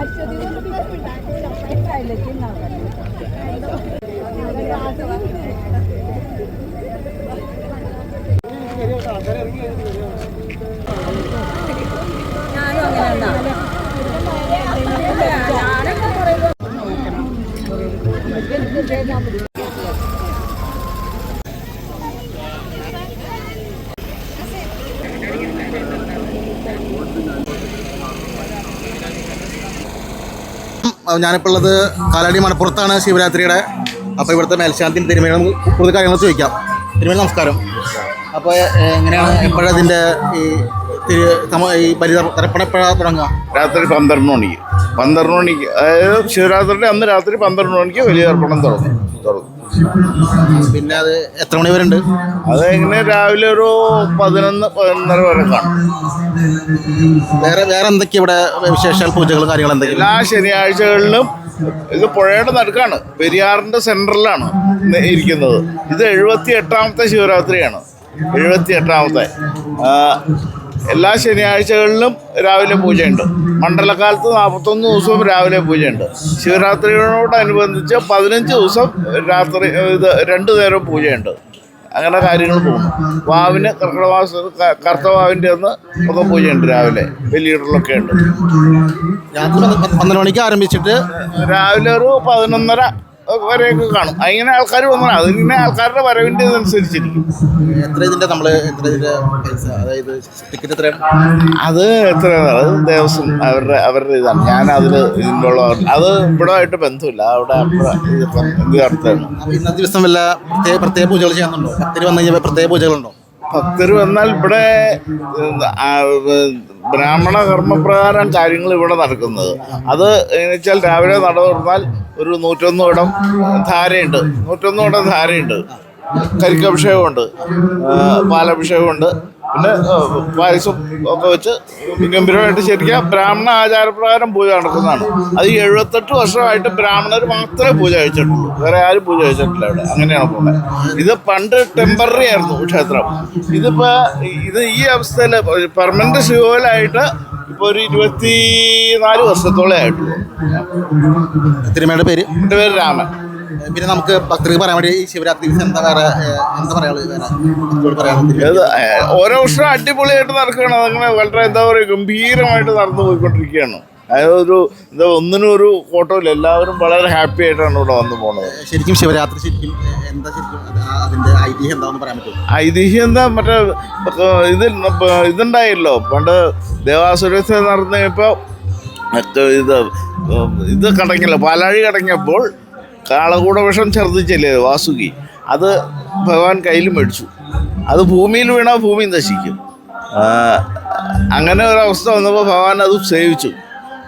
അശ്വതി കൊണ്ട് പിന്നെ ഉണ്ടാക്കില്ല ഞാനിപ്പോൾ ഉള്ളത് കാലാടി മണപ്പുറത്താണ് ശിവരാത്രിയുടെ. അപ്പോൾ ഇവിടുത്തെ മേൽശാന്തി തിരുമേനി കൂടുതൽ കാര്യങ്ങൾ ചോദിക്കാം. തിരുമേനി നമസ്കാരം. അപ്പോൾ എങ്ങനെയാണ് എപ്പോഴതിന്റെ ഈ തിരു ഈ ബലി തർപ്പണം എപ്പോഴാണ് തുടങ്ങുക? രാത്രി പന്ത്രണ്ട് മണിക്ക് പന്ത്രണ്ട് മണിക്ക് അതായത് ശിവരാത്രിയുടെ അന്ന് രാത്രി പന്ത്രണ്ട് മണിക്ക് വലിയ അർപ്പണം തുടങ്ങും തുടങ്ങും പിന്നെ അത് എത്ര മണി വരെ ഉണ്ട് അത് എങ്ങനെ രാവിലെ ഒരു പതിനൊന്ന് പതിനൊന്നര വരെ കാണും. വേറെ വേറെ എന്തൊക്കെ ഇവിടെ വിശേഷാൽ പൂജകളും കാര്യങ്ങളും എന്തൊക്കെ? എല്ലാ ശനിയാഴ്ചകളിലും ഇത് പുഴയുടെ നടുക്കാണ് പെരിയാറിന്റെ സെന്ററിലാണ് ഇരിക്കുന്നത്. ഇത് എഴുപത്തി എട്ടാമത്തെ ശിവരാത്രിയാണ് എഴുപത്തി എട്ടാമത്തെ എല്ലാ ശനിയാഴ്ചകളിലും രാവിലെ പൂജയുണ്ട്. മണ്ഡലകാലത്ത് നാൽപ്പത്തൊന്ന് ദിവസവും രാവിലെ പൂജയുണ്ട്. ശിവരാത്രിയോടനുബന്ധിച്ച് പതിനഞ്ച് ദിവസം രാത്രി ഇത് രണ്ടു നേരം പൂജയുണ്ട്. അങ്ങനെ കാര്യങ്ങൾ പോകുന്നു. വാവിന് കർക്കിടമാസ കർത്തവാവിന്റെ അന്ന് ഒക്കെ പൂജയുണ്ട് രാവിലെ. വലിയൊക്കെ ഉണ്ട്. രാത്രി പന്ത് പന്ത്രണ്ട് മണിക്ക് ആരംഭിച്ചിട്ട് രാവിലെ ഒരു പതിനൊന്നര വരെയൊക്കെ കാണും. അങ്ങനെ ആൾക്കാർ വന്നാൽ അതിങ്ങനെ ആൾക്കാരുടെ വരവിന്റെ ഇതനുസരിച്ചിരിക്കും. എത്ര ഇതിന്റെ നമ്മൾ എത്ര ഇതിന്റെ പൈസ? അതായത് ടിക്കറ്റ് എത്രയാണ് അത് എത്ര അത് ദേവസ്വം അവരുടെ അവരുടെ ഇതാണ്. ഞാൻ അതിൽ ഇതിന്റെ അത് ഇവിടെ ആയിട്ട് ബന്ധമില്ല. അവിടെ ഇത് ഇന്നത്തെ ദിവസം വല്ല പ്രത്യേക പ്രത്യേക പൂജകൾ ചെയ്യുന്നുണ്ടോ ഭക്തർ വന്നു കഴിഞ്ഞാൽ പ്രത്യേക പൂജകളുണ്ടോ? ഭക്തർ വന്നാൽ ഇവിടെ ബ്രാഹ്മണ കർമ്മപ്രകാരം കാര്യങ്ങൾ ഇവിടെ നടക്കുന്നത്. അത് എന്ന് വെച്ചാൽ രാവിലെ നട തുറന്നാൽ ഒരു നൂറ്റൊന്ന് ഇടം ധാരയുണ്ട്. നൂറ്റൊന്ന് ഇടം ധാരയുണ്ട്. കരിക്കഭിഷേകമുണ്ട്. പാലഭിഷേകമുണ്ട്. പിന്നെ പായസം ഒക്കെ വെച്ച് ഗംഭീരമായിട്ട് ശരിക്കും ബ്രാഹ്മണ ആചാരപ്രകാരം പൂജ നടക്കുന്നതാണ്. അത് എഴുപത്തെട്ട് വർഷമായിട്ട് ബ്രാഹ്മണർ മാത്രമേ പൂജ കഴിച്ചിട്ടുള്ളൂ. വേറെ ആരും പൂജ കഴിച്ചിട്ടില്ല അവിടെ അങ്ങനെയാണ് പോകുന്നത്. ഇത് പണ്ട് ടെമ്പററി ആയിരുന്നു ക്ഷേത്രം. ഇതിപ്പോൾ ഇത് ഈ അവസ്ഥയിൽ പെർമനന്റ് ശിവലായിട്ട് ഇപ്പൊ ഒരു ഇരുപത്തി നാല് വർഷത്തോളം ആയിട്ടുള്ളൂ. തിരുമയുടെ പേര്? എന്റെ പേര് രാമൻ. പിന്നെ നമുക്ക് ഭക്തർക്ക് പറയാൻ വേണ്ടി ശിവരാത്രി എന്താ വേറെ എന്താ പറയാനുള്ളത് ഓരോ വർഷം അടിപൊളിയായിട്ട് നടക്കുകയാണ്. അതങ്ങനെ വളരെ എന്താ പറയുക ഗംഭീരമായിട്ട് നടന്നു പോയിക്കൊണ്ടിരിക്കുകയാണ്. അതായത് ഒരു എന്താ ഒന്നിനും ഒരു ഫോട്ടോ ഇല്ല എല്ലാവരും വളരെ ഹാപ്പി ആയിട്ടാണ് ഇവിടെ വന്നു പോണത്. ശരിക്കും ശിവരാത്രി ശരിക്കും എന്താ ശരിക്കും അതിന്റെ ഐതിഹ്യം എന്താണെന്ന് പറയാൻ പറ്റും ഐതിഹ്യം എന്താ മറ്റേ ഇത് ഇതുണ്ടായല്ലോ. പണ്ട് ദേവാസുരത്തെ നടന്നപ്പോൾ മറ്റേ ഇത് ഇത് കടങ്ങില്ല പാലാഴി കടങ്ങിയപ്പോൾ കാളകൂട വിഷം ഛർദ്ദിച്ചല്ലേ വാസുകി? അത് ഭഗവാൻ കയ്യിൽ മേടിച്ചു. അത് ഭൂമിയിൽ വീണാൽ ഭൂമി നശിക്കും. അങ്ങനെ ഒരവസ്ഥ വന്നപ്പോൾ ഭഗവാൻ അത് സേവിച്ചു.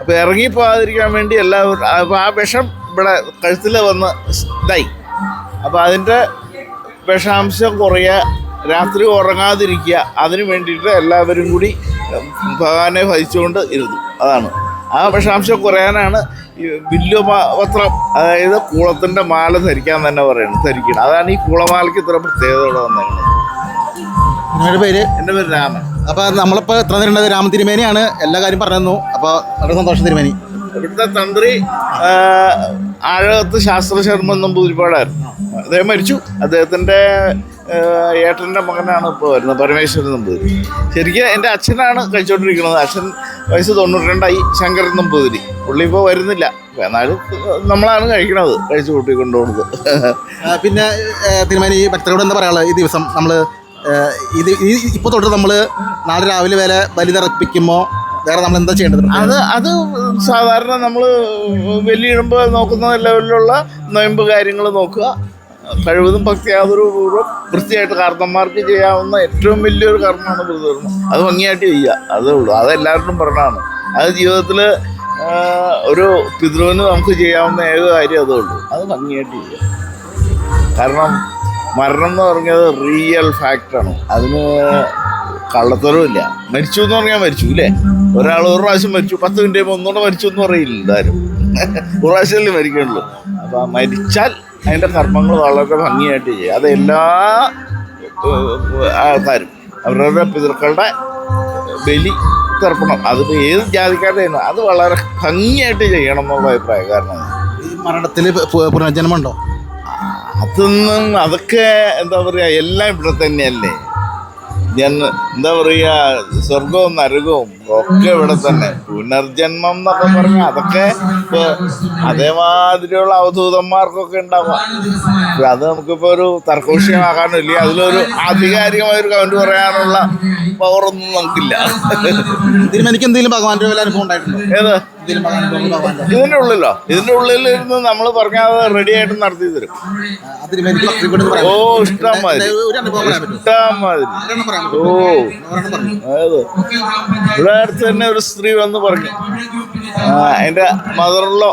അപ്പോൾ ഇറങ്ങിപ്പോകാതിരിക്കാൻ വേണ്ടി എല്ലാവരും അപ്പോൾ ആ വിഷം ഇവിടെ കഴുത്തിൽ വന്ന് ഇതായി. അപ്പോൾ അതിന്റെ വിഷാംശം കുറയുക രാത്രി ഉറങ്ങാതിരിക്കുക അതിനു വേണ്ടിയിട്ട് എല്ലാവരും കൂടി ഭഗവാനെ ഭജിച്ചുകൊണ്ട് ഇരുന്നു. അതാണ്. ആ വിഷാംശം കുറയാനാണ് ഈ വസ്ത്രം അതായത് കൂളത്തിന്റെ മാല ധരിക്കാൻ തന്നെ പറയുന്നത് ധരിക്കണം. അതാണ് ഈ കൂളമാലയ്ക്ക് ഇത്ര പ്രത്യേകത ഇവിടെ വന്നിരിക്കുന്നത് പേര്? എന്റെ പേര് രാമൻ. അപ്പോൾ നമ്മളിപ്പോൾ എത്ര നേരം രാമ രാമൻ തിരുമേനിയാണ്. എല്ലാ കാര്യം പറഞ്ഞു അപ്പോൾ വളരെ സന്തോഷം തിരുമേനി. ഇവിടുത്തെ തന്ത്രി ആഴകത്ത് ശാസ്ത്രശർമ്മ നമ്പൂതിരിപ്പാടായിരുന്നു അദ്ദേഹം മരിച്ചു. അദ്ദേഹത്തിന്റെ ഏട്ടന്റെ മകനാണ് ഇപ്പോൾ വരുന്നത് പരമേശ്വരൻ നമ്പൂതിരി ശരിക്കും എന്റെ അച്ഛനാണ് കഴിച്ചുകൊണ്ടിരിക്കുന്നത് അച്ഛൻ വയസ്സ് തൊണ്ണൂറ്റി രണ്ടായി ശങ്കരൻ നമ്പൂതിരി പുള്ളി ഇപ്പോൾ വരുന്നില്ല. എന്നാലും നമ്മളാണ് കഴിക്കണത് കഴിച്ചു കൂട്ടി കൊണ്ടുപോകുന്നത് പിന്നെ തീരുമാനം ഈ ഭക്തരോട് എന്താ പറയാനുള്ളത്? ഈ ദിവസം നമ്മൾ ഇത് ഈ ഇപ്പോൾ തൊട്ട് നമ്മൾ നാളെ രാവിലെ വരെ ബലി തറപ്പിക്കുമ്പോൾ വേറെ നമ്മൾ എന്താ ചെയ്യേണ്ടത്? അത് അത് സാധാരണ നമ്മൾ വലിയ ഇടുമ്പോൾ നോക്കുന്ന ലെവലിലുള്ള നൊയമ്പ് കാര്യങ്ങൾ നോക്കുക. കഴിവതും ഭക്തിയാതൊരുപൂർവം വൃത്തിയായിട്ട് കാർന്നന്മാർക്ക് ചെയ്യാവുന്ന ഏറ്റവും വലിയൊരു കർമ്മമാണ് വ്രതകർമ്മം അത് ഭംഗിയായിട്ട് ചെയ്യുക. അതേ ഉള്ളൂ. അതെല്ലാവരോടും പറഞ്ഞാണ് അത് ജീവിതത്തിൽ ഒരു പിതൃവിന് നമുക്ക് ചെയ്യാവുന്ന ഏക കാര്യം അതേ ഉള്ളൂ. അത് ഭംഗിയായിട്ട് ചെയ്യുക. കാരണം മരണം എന്ന് പറഞ്ഞത് റിയൽ ഫാക്റ്റാണ് അതിന് കള്ളത്തരമില്ല മരിച്ചു എന്ന് പറഞ്ഞാൽ മരിച്ചു അല്ലേ? ഒരാൾ ഒരു പ്രാവശ്യം മരിച്ചു. പത്ത് മിനിറ്റ് ഒന്നുകൂടെ മരിച്ചു എന്ന് പറയില്ല ആരും ഒരു പ്രാവശ്യമല്ലേ മരിക്കണുള്ളൂ അപ്പം മരിച്ചാൽ അതിന്റെ കർമ്മങ്ങൾ വളരെ ഭംഗിയായിട്ട് ചെയ്യും അത് എല്ലാ ആൾക്കാരും. അവരവരുടെ പിതൃക്കളുടെ ബലി തർപ്പണം. അതിപ്പോൾ ഏത് ജാതിക്കാരുടെ അത് വളരെ ഭംഗിയായിട്ട് ചെയ്യണം എന്നുള്ള അഭിപ്രായക്കാരനാണ് ഈ മരണത്തിൽ പുനർജന്മമുണ്ടോ? അതൊന്നും അതൊക്കെ എന്താ പറയുക എല്ലാം ഇവിടെ തന്നെയല്ലേ? ഞാൻ എന്താ പറയുക സ്വർഗവും നരകവും ഒക്കെ ഇവിടെ തന്നെ. പുനർജന്മം എന്നൊക്കെ പറഞ്ഞാൽ അതൊക്കെ ഇപ്പൊ അതേമാതിരിയുള്ള അവധൂതന്മാർക്കൊക്കെ ഉണ്ടാവാം. ഇപ്പൊ അത് നമുക്കിപ്പോ ഒരു തർക്കവിഷയമാക്കാനില്ല അതിലൊരു ആധികാരികമായ ഒരു കമന്റ് പറയാനുള്ള പവറൊന്നും നമുക്കില്ല. എനിക്ക് എന്തെങ്കിലും ഭഗവാന്റെ അനുഭവം ഉണ്ടായിട്ടുണ്ടോ? ഏത്? ഇതിന്റെ ഉള്ളിലോ? ഇതിന്റെ ഉള്ളിലിരുന്ന് നമ്മൾ പറഞ്ഞാൽ റെഡി ആയിട്ട് നടത്തി തരും. ഓ ഇഷ്ടമാതിരി ഇഷ്ടം മാതിരി. ഒരു അനുഭവം പറയാൻ പറ്റുമോ ഇഷ്ടം മാതിരി ഓ അതായത് ഇവിടെ അടുത്ത് തന്നെ ഒരു സ്ത്രീ വന്ന് പറഞ്ഞു. എന്റെ എന്റെ മദറിലോ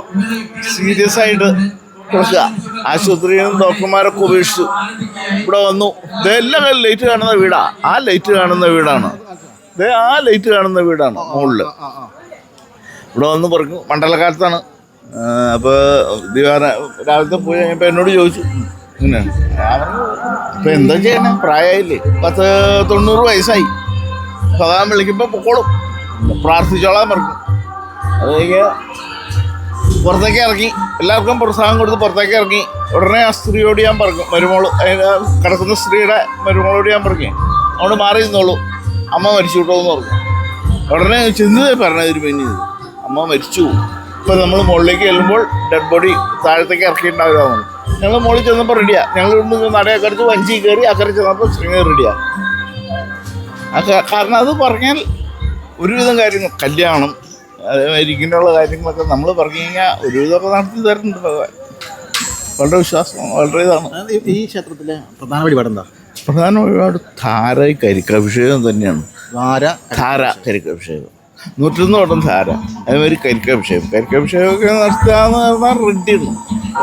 സീരിയസ് ആയിട്ട് കിടക്കുക. ആശുപത്രിയിൽ നിന്ന് ഡോക്ടർമാരൊക്കെ ഉപേക്ഷിച്ചു. ഇവിടെ വന്നു. ഇതെല്ലാം ലൈറ്റ് കാണുന്ന വീടാ. ആ ലൈറ്റ് കാണുന്ന വീടാണ്. ആ ലൈറ്റ് കാണുന്ന വീടാണ് മുകളിൽ ആ. ഇവിടെ വന്ന് പറഞ്ഞു മണ്ഡലകാലത്താണ് അപ്പോൾ ദിവാന രാവിലത്തെ പോയി കഴിഞ്ഞപ്പോൾ എന്നോട് ചോദിച്ചു. പിന്നെ അപ്പം എന്താ ചെയ്യണേ? പ്രായമായില്ലേ പത്ത് തൊണ്ണൂറ് വയസ്സായി. സദാൻ വിളിക്കുമ്പോൾ പൊക്കോളും. പ്രാർത്ഥിച്ചോളാൻ പറഞ്ഞു അത് പുറത്തേക്ക് ഇറങ്ങി. എല്ലാവർക്കും പ്രോത്സാഹനം കൊടുത്ത് പുറത്തേക്ക് ഇറങ്ങി. ഉടനെ ആ സ്ത്രീയോട് ഞാൻ പറഞ്ഞു മരുമോൾ കിടക്കുന്ന സ്ത്രീയുടെ മരുമോളോട് ഞാൻ പറഞ്ഞു അവിടെ മാറി നിന്നോളൂ. അമ്മ മരിച്ചു വിട്ടോ എന്ന് പറഞ്ഞു. ഉടനെ ചെന്ന് പറഞ്ഞതൊരു പെണ്ണി അമ്മ മരിച്ചു. ഇപ്പം നമ്മൾ മുകളിലേക്ക് ചെല്ലുമ്പോൾ ഡെഡ് ബോഡി താഴത്തേക്ക് ഇറക്കിയിട്ടുണ്ടാവില്ല ഞങ്ങൾ മുകളിൽ ചെന്നപ്പോൾ റെഡിയാ ഞങ്ങൾ ഇവിടുന്ന് നടയൊക്കെ അടിച്ച് വഞ്ചി കയറി അക്കരെ ചെന്നപ്പോൾ ശ്രീനഗർ റെഡിയാ കാരണം അത് പറഞ്ഞാൽ ഒരുവിധം കാര്യങ്ങൾ കല്യാണം അതേമാതിരി ഇങ്ങനെയുള്ള കാര്യങ്ങളൊക്കെ നമ്മൾ പറഞ്ഞു കഴിഞ്ഞാൽ ഒരുവിധമൊക്കെ നടത്തി തരുന്നുണ്ട് ഭഗവാൻ. വളരെ വിശ്വാസം വളരെ ഇതാണ്. ഈ- ഈ ക്ഷേത്രത്തിലെ പ്രധാന വഴിപാട് എന്താ? പ്രധാന വഴിപാട് ധാര കരിക്കാഭിഷേകം തന്നെയാണ്. ധാര ധാര കരിക്കഭിഷേകം. നൂറ്റൊന്ന് വട്ടം ധാര അതേമാതിരി കരിക്കഭിഷേകം കരിക്കഭിഷേകമൊക്കെ നടത്തുകയെന്ന് പറഞ്ഞാൽ റെഡിയാണ്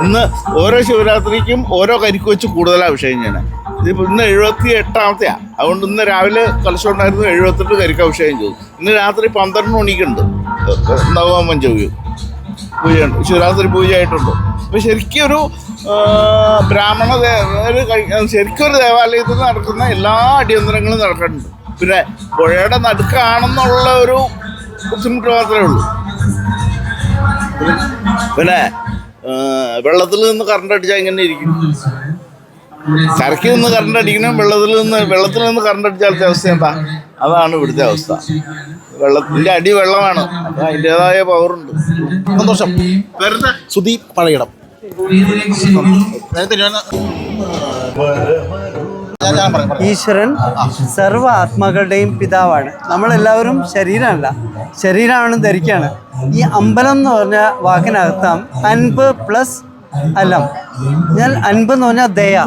ഇന്ന് ഓരോ ശിവരാത്രിക്കും ഓരോ കരിക്ക് വെച്ച് കൂടുതലാണ് അഭിഷേകം ചെയ്യണേ. ഇതിപ്പോൾ ഇന്ന് എഴുപത്തി എട്ടാമത്തെയാണ് അതുകൊണ്ട് ഇന്ന് രാവിലെ കലശം ഉണ്ടായിരുന്നു എഴുപത്തെട്ട് കരിക്ക് അഭിഷേകം ചെയ്തു. ഇന്ന് രാത്രി പന്ത്രണ്ട് മണിക്കുണ്ട്. നവമം പഞ്ചവിയും. പൂജയുണ്ട്. ശിവരാത്രി പൂജയായിട്ടുണ്ട്. അപ്പോൾ ശരിക്കും ഒരു ബ്രാഹ്മണ ഒരു ശരിക്കും ഒരു ദേവാലയത്തിൽ നടക്കുന്ന എല്ലാ അടിയന്തരങ്ങളും നടക്കുന്നുണ്ട് പിന്നെ പുഴയുടെ നടുക്കാണെന്നുള്ള ഒരു ബുദ്ധിമുട്ട് മാത്രമേ ഉള്ളൂ. പിന്നെ വെള്ളത്തിൽ നിന്ന് കറണ്ട് അടിച്ചാൽ എങ്ങനെ ഇരിക്കും. കരയ്ക്ക് നിന്ന് കറണ്ട് അടിക്കണം വെള്ളത്തിൽ നിന്ന് വെള്ളത്തിൽ നിന്ന് കറണ്ട് അടിച്ചാലത്തെ അവസ്ഥ എന്താ? അതാണ് ഇവിടുത്തെ അവസ്ഥ. വെള്ളത്തിന്റെ അടി വെള്ളമാണ് അപ്പൊ അതിന്റെതായ പവറുണ്ട് സന്തോഷം. വരുന്ന സുദീപ് പഴയിടം. ഈശ്വരൻ സർവ ആത്മാക്കളുടെയും പിതാവാണ്. നമ്മളെല്ലാവരും ശരീരമല്ല. ശരീരമാണ് ധരിക്കുകയാണ്. ഈ അമ്പലം എന്ന് പറഞ്ഞ വാക്കിനകത്താം അൻപ് പ്ലസ് അല്ലം. ഞാൻ അൻപ് എന്ന് പറഞ്ഞാൽ ദയ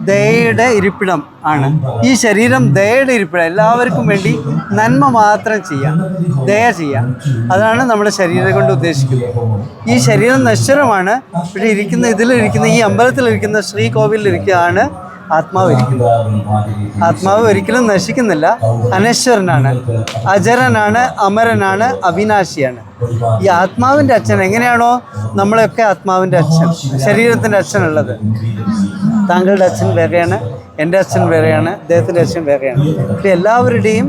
ദയയുടെ ഇരിപ്പിടം ആണ്. ഈ ശരീരം ദയയുടെ ഇരിപ്പിടം എല്ലാവർക്കും വേണ്ടി നന്മ മാത്രം ചെയ്യാം ദയ ചെയ്യാം. അതാണ് നമ്മുടെ ശരീരം കൊണ്ട് ഉദ്ദേശിക്കുന്നത്. ഈ ശരീരം നശ്വരമാണ്. ഇവിടെ ഇരിക്കുന്ന ഇതിലിരിക്കുന്ന ഈ അമ്പലത്തിലിരിക്കുന്ന ശ്രീകോവിലിരിക്കുകയാണ് ആത്മാവ് ഇരിക്കുന്നത് ആത്മാവ് ഒരിക്കലും നശിക്കുന്നില്ല. അനശ്വരനാണ്. അജരനാണ് അമരനാണ് അവിനാശിയാണ്. ഈ ആത്മാവിന്റെ അച്ഛൻ എങ്ങനെയാണോ നമ്മളെയൊക്കെ ആത്മാവിന്റെ അച്ഛൻ ശരീരത്തിന്റെ അച്ഛനുള്ളത്. താങ്കളുടെ അച്ഛൻ വേറെയാണ് എന്റെ അച്ഛൻ വേറെയാണ് അദ്ദേഹത്തിന്റെ അച്ഛൻ വേറെയാണ്. ഇപ്പം എല്ലാവരുടെയും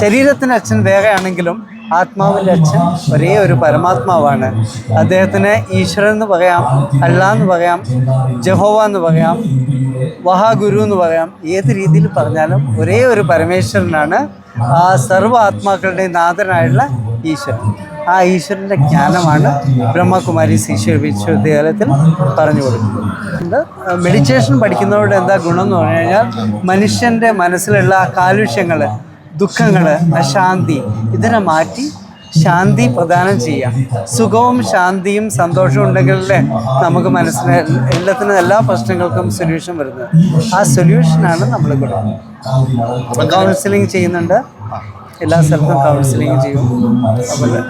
ശരീരത്തിന്റെ അച്ഛൻ വേറെയാണെങ്കിലും ആത്മാവിന്റെ അച്ഛൻ ഒരേ ഒരു പരമാത്മാവാണ്. അദ്ദേഹത്തിന് ഈശ്വരൻ എന്ന് പറയാം അല്ല എന്ന് പറയാം ജഹോവ എന്ന് പറയാം വഹാഗുരു എന്ന് പറയാം. ഏത് രീതിയിൽ പറഞ്ഞാലും ഒരേ ഒരു പരമേശ്വരനാണ്. ആ സർവ ആത്മാക്കളുടെയും നാഥനായുള്ള ഈശ്വരൻ. ആ ഈശ്വരന്റെ ജ്ഞാനമാണ് ബ്രഹ്മകുമാരി ശിശു വിശ്വവിദ്യാലയത്തിൽ പറഞ്ഞു കൊടുക്കുന്നത്. മെഡിറ്റേഷൻ പഠിക്കുന്നവരുടെ എന്താ ഗുണം എന്ന് പറഞ്ഞു കഴിഞ്ഞാൽ മനുഷ്യന്റെ മനസ്സിലുള്ള കാലുഷ്യങ്ങൾ ദുഃഖങ്ങൾ അശാന്തി ഇതിനെ മാറ്റി ശാന്തി പ്രദാനം ചെയ്യാം. സുഖവും ശാന്തിയും സന്തോഷവും ഉണ്ടെങ്കിൽ നമുക്ക് മനസ്സിന് എല്ലാത്തിനും എല്ലാ പ്രശ്നങ്ങൾക്കും സൊല്യൂഷൻ വരുന്നത്. ആ സൊല്യൂഷനാണ് നമ്മൾ കൊടുക്കുന്നത്. കൗൺസിലിംഗ് ചെയ്യുന്നുണ്ട്. എല്ലാ സ്ഥലത്തും കൗൺസിലിംഗ് ചെയ്യും. അതുപോലെ